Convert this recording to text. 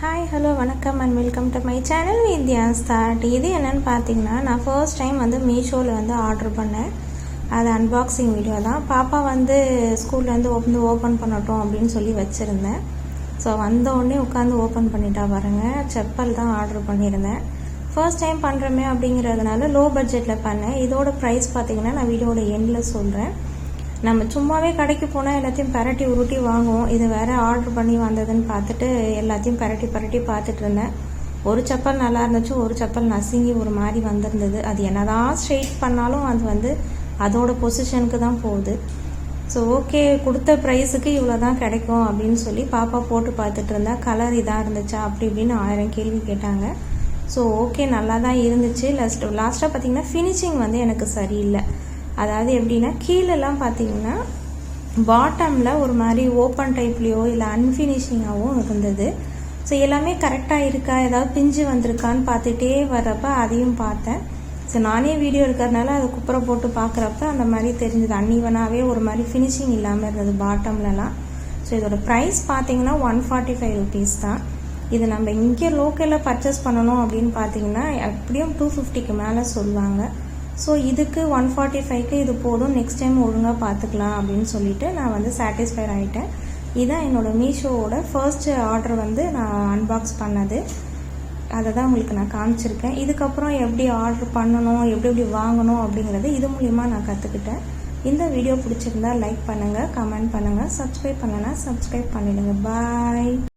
Hi hello வணக்கம் and welcome to my channel Vidya start இது என்னென்னு பார்த்தீங்கன்னா நான் ஃபர்ஸ்ட் டைம் வந்து மீஷோவில் வந்து ஆர்டர் பண்ணேன். அது அன்பாக்சிங் வீடியோ தான். பாப்பா வந்து ஸ்கூல்லேருந்து வந்து ஓப்பன் பண்ணட்டும் அப்படின்னு சொல்லி வச்சுருந்தேன். ஸோ வந்தோடனே உட்காந்து ஓப்பன் பண்ணிட்டா பாருங்கள் செப்பல் தான் ஆர்டர் பண்ணியிருந்தேன். ஃபர்ஸ்ட் டைம் பண்ணுறோமே அப்படிங்கிறதுனால லோ பட்ஜெட்டில் பண்ணேன். இதோட ப்ரைஸ் பார்த்தீங்கன்னா நான் வீடியோட எண்டில் சொல்கிறேன் நம்ம சும்மாவே கடைக்கு போனால் எல்லாத்தையும் பரட்டி உருட்டி வாங்குவோம். இது வேற ஆர்டர் பண்ணி வந்ததுன்னு பார்த்துட்டு எல்லாத்தையும் பரட்டி பரட்டி பார்த்துட்டு இருந்தேன். ஒரு செப்பல் நல்லா இருந்துச்சு ஒரு செப்பல் நசுங்கி ஒரு மாதிரி வந்திருந்தது. அது என்னதான் ஸ்ட்ரெயிட் பண்ணாலும் அது வந்து அதோட பொசிஷனுக்கு தான் போகுது. ஸோ ஓகே கொடுத்த ப்ரைஸுக்கு இவ்வளோ தான் கிடைக்கும் அப்படின்னு சொல்லி பாப்பா போட்டு பார்த்துட்டு இருந்தா கலர் இதாக இருந்துச்சா அப்படி இப்படின்னு ஆயிரம் கேள்வி கேட்டாங்க. ஸோ ஓகே நல்லா தான் இருந்துச்சு லாஸ்ட் லாஸ்ட்டாக பார்த்தீங்கன்னா ஃபினிஷிங் வந்து எனக்கு சரியில்லை. அதாவது எப்படின்னா கீழெல்லாம் பார்த்தீங்கன்னா பாட்டமில் ஒரு மாதிரி ஓப்பன் டைப்லேயோ இல்லை அன்ஃபினிஷிங்காகவும் இருந்தது. ஸோ எல்லாமே கரெக்டாக இருக்கா? ஏதாவது பிஞ்சு வந்திருக்கான்னு பார்த்துட்டே வர்றப்ப அதையும் பார்த்தேன். ஸோ நானே வீடியோ இருக்கிறதுனால அதை குப்பரை போட்டு பார்க்குறப்ப அந்த மாதிரி தெரிஞ்சது. அன்னிவனாகவே ஒரு மாதிரி ஃபினிஷிங் இல்லாமல் இருந்தது பாட்டம்லலாம் ஸோ இதோட ப்ரைஸ் பார்த்தீங்கன்னா ஒன் ஃபார்ட்டி ஃபைவ் ருபீஸ் தான். இது நம்ம இங்கே லோக்கலில் பர்ச்சேஸ் பண்ணணும் அப்படின்னு பார்த்தீங்கன்னா எப்படியும் டூ ஃபிஃப்டிக்கு மேலே சொல்லுவாங்க. ஸோ இதுக்கு ஒன் ஃபார்ட்டி ஃபைவ்க்கு இது போதும். நெக்ஸ்ட் டைம் ஒழுங்காக பார்த்துக்கலாம் அப்படின்னு சொல்லிட்டு நான் வந்து சாட்டிஸ்ஃபைட் ஆகிட்டேன் இதுதான் என்னோடய மீஷோவோட ஃபர்ஸ்ட் ஆர்டர் வந்து நான் அன்பாக்ஸ் பண்ணது. அதை தான் உங்களுக்கு நான் காமிச்சிருக்கேன். இதுக்கப்புறம் எப்படி ஆர்டர் பண்ணணும் எப்படி எப்படி வாங்கணும் அப்படிங்கிறது இது மூலிமா நான் கற்றுக்கிட்டேன் இந்த வீடியோ பிடிச்சிருந்தா லைக் பண்ணுங்கள் கமெண்ட் பண்ணுங்கள் சப்ஸ்கிரைப் பண்ணலைன்னா சப்ஸ்கிரைப் பண்ணிடுங்க. பாய்